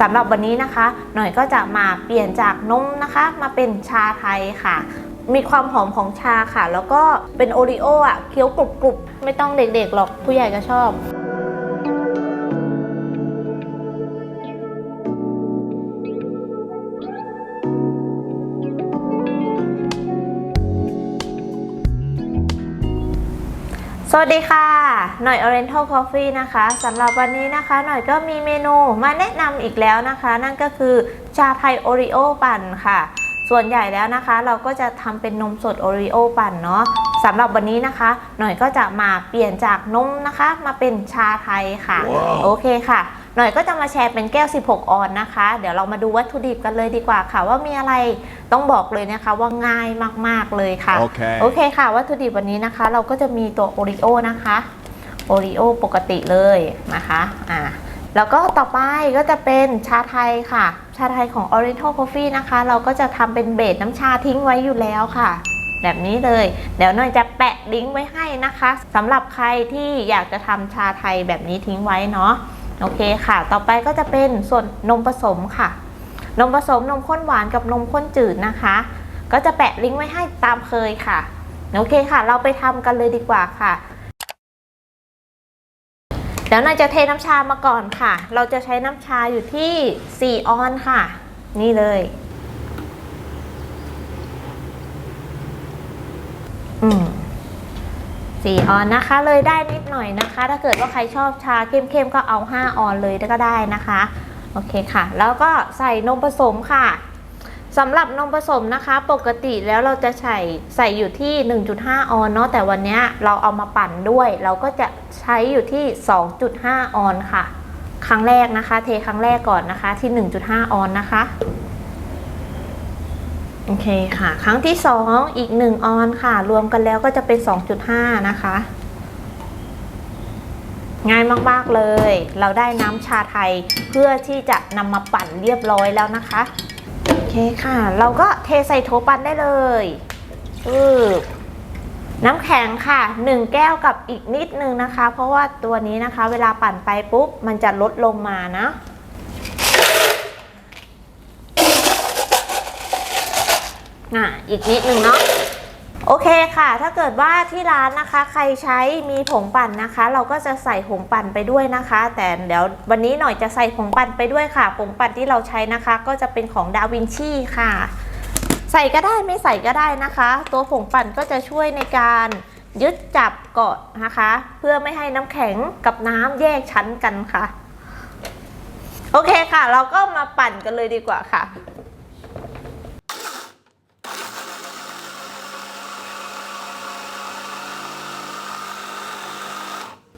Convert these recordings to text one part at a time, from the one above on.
สำหรับวันนี้นะคะ หน่อยก็จะมาเปลี่ยนจากนมนะคะ มาเป็นชาไทยค่ะ มีความหอมของชาค่ะ แล้วก็เป็นโอริโออะเคี้ยวกรุบๆ ไม่ต้องเด็กๆหรอกผู้ใหญ่ก็ชอบสวัสดีค่ะ หน่อย Oriental Coffee นะคะสำหรับวันนี้นะคะ หน่อยก็มีเมนูมาแนะนำอีกแล้วนะคะ นั่นก็คือชาไทยโอริโอปั่นค่ะ ส่วนใหญ่แล้วนะคะ เราก็จะทำเป็นนมสดโอริโอปั่นเนาะสำหรับวันนี้นะคะ หน่อยก็จะมาเปลี่ยนจากนมนะคะ มาเป็นชาไทยค่ะโอเคค่ะ หน่อยก็จะมาแชร์เป็นแก้ว 16 ออนนะคะ เดี๋ยวเรามาดูวัตถุดิบกันเลยดีกว่าค่ะ ว่ามีอะไรต้องบอกเลยนะคะว่าง่ายมากๆเลยค่ะโอเคโอเคค่ะ วัตถุดิบวันนี้นะคะ เราก็จะมีตัวโอริโอนะคะ โอริโอปกติเลยนะคะอ่าแล้วก็ต่อไปก็จะเป็นชาไทยค่ะ ชาไทยของ Oriental Coffee นะคะ เราก็จะทำเป็นเบสน้ำชาทิ้งไว้อยู่แล้วค่ะ แบบนี้เลย เดี๋ยวน่อยจะแปะลิงก์ไว้ให้นะคะสำหรับใครที่อยากจะทำชาไทยแบบนี้ทิ้งไว้เนาะโอเคค่ะ ต่อไปก็จะเป็นส่วนนมผสมค่ะ นมผสมนมข้นหวานกับนมข้นจืดนะคะ ก็จะแปะลิงก์ไว้ให้ตามเคยค่ะ โอเคค่ะ เราไปทำกันเลยดีกว่าค่ะ เดี๋ยวนายจะเทน้ำชามาก่อนค่ะ เราจะใช้น้ำชาอยู่ที่4ออนค่ะ นี่เลย อืมสี่ออนนะคะ เลยได้นิดหน่อยนะคะ ถ้าเกิดว่าใครชอบชาเข้มๆก็เอา 5 ออนเลยก็ได้นะคะ โอเคค่ะ แล้วก็ใส่นมผสมค่ะ สำหรับนมผสมนะคะปกติแล้วเราจะใส่ใส่อยู่ที่ 1.5 ออนเนาะแต่วันนี้เราเอามาปั่นด้วย เราก็จะใช้อยู่ที่ 2.5 ออนค่ะ ครั้งแรกนะคะ เทครั้งแรกก่อนนะคะที่ 1.5 ออนนะคะโอเคค่ะ ครั้งที่ 2 อีก 1 ออนค่ะ รวมกันแล้วก็จะเป็น 2.5 นะคะ ง่ายมากๆเลย เราได้น้ำชาไทยเพื่อที่จะนำมาปั่นเรียบร้อยแล้วนะคะ โอเคค่ะ เราก็เทใส่โถปั่นได้เลยปึ๊บน้ำแข็งค่ะ 1 แก้วกับอีกนิดนึงนะคะ เพราะว่าตัวนี้นะคะ เวลาปั่นไปปุ๊บ มันจะลดลงมานะอะอีกนิดนึงเนาะ โอเคค่ะ ถ้าเกิดว่าที่ร้านนะคะ ใครใช้มีผงปั่นนะคะ เราก็จะใส่ผงปั่นไปด้วยนะคะ แต่เดี๋ยววันนี้หน่อยจะใส่ผงปั่นไปด้วยค่ะ ผงปั่นที่เราใช้นะคะ ก็จะเป็นของดาวินชีค่ะ ใส่ก็ได้ไม่ใส่ก็ได้นะคะ ตัวผงปั่นก็จะช่วยในการยึดจับเกาะนะคะ เพื่อไม่ให้น้ำแข็งกับน้ำแยกชั้นกันค่ะ โอเคค่ะ เราก็มาปั่นกันเลยดีกว่าค่ะ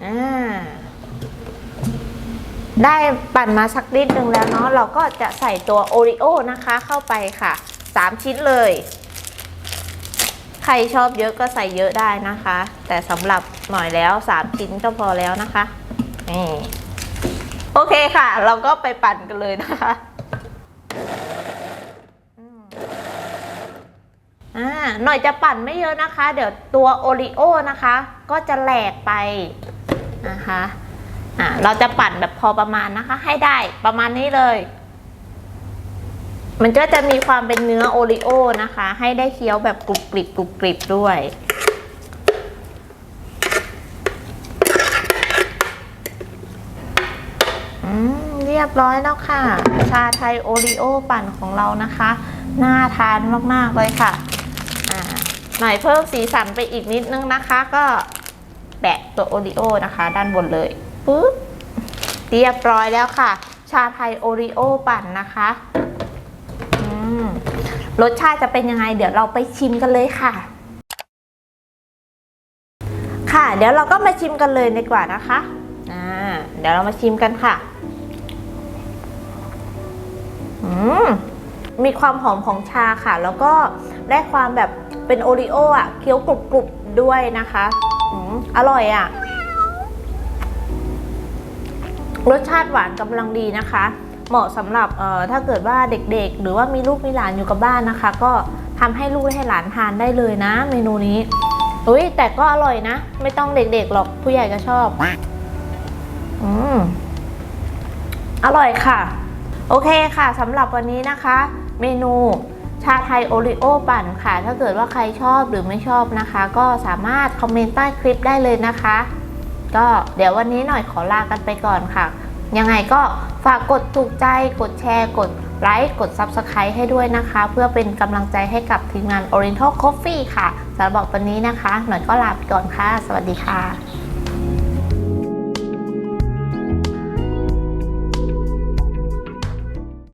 อ่า ได้ปั่นมาสักนิดนึงแล้วเนาะเราก็จะใส่ตัวโอริโอนะคะเข้าไปค่ะ 3 ชิ้นเลย ใครชอบเยอะก็ใส่เยอะได้นะคะ แต่สำหรับหน่อยแล้ว 3 ชิ้นก็พอแล้วนะคะนี่โอเคค่ะ เราก็ไปปั่นกันเลยนะคะอ่าหน่อยจะปั่นไม่เยอะนะคะ เดี๋ยวตัวโอริโอนะคะ ก็จะแหลกไปนะคะ อ่าเราจะปั่นแบบพอประมาณนะคะ ให้ได้ประมาณนี้เลย มันก็จะมีความเป็นเนื้อโอริโอนะคะ ให้ได้เคี้ยวแบบกรุบกริบกรุบกริบด้วยอืมเรียบร้อยแล้วค่ะ ชาไทยโอริโอปั่นของเรานะคะ น่าทานมาก ๆ เลยค่ะอ่าหน่อยเพิ่มสีสันไปอีกนิดนึงนะคะ ก็แปะตัวโอริโอนะคะ ด้านบนเลย ปุ๊บเรียบร้อยแล้วค่ะ ชาไทยโอริโอปั่นนะคะรสชาติจะเป็นยังไง เดี๋ยวเราไปชิมกันเลยค่ะ ค่ะ เดี๋ยวเราก็มาชิมกันเลยดีกว่านะคะอ่าเดี๋ยวเรามาชิมกันค่ะอืมมีความหอมของชาค่ะ แล้วก็ได้ความแบบเป็นโอริโออะเคี้ยวกรุบๆด้วยนะคะออร่อยอะ รสชาติหวานกำลังดีนะคะ เหมาะสำหรับถ้าเกิดว่าเด็กๆ หรือว่ามีลูกมีหลานอยู่กับบ้านนะคะ ก็ทำให้ลูกให้หลานทานได้เลยนะ เมนูนี้อุ้ยแต่ก็อร่อยนะ ไม่ต้องเด็กๆหรอกผู้ใหญ่ก็ชอบอืมอร่อยค่ะ โอเคค่ะสำหรับวันนี้นะคะ เมนูชาไทยโอริโอปั่นค่ะ ถ้าเกิดว่าใครชอบหรือไม่ชอบนะคะ ก็สามารถคอมเมนต์ใต้คลิปได้เลยนะคะ ก็เดี๋ยววันนี้หน่อยขอลากันไปก่อนค่ะ ยังไงก็ฝากกดถูกใจ กดแชร์ กดไลค์ กด Subscribe ให้ด้วยนะคะ เพื่อเป็นกำลังใจให้กับทีมงาน Oriental Coffee ค่ะสำหรับวันนี้นะคะ หน่อยก็ลาไปก่อนค่ะ สวัสดีค่ะ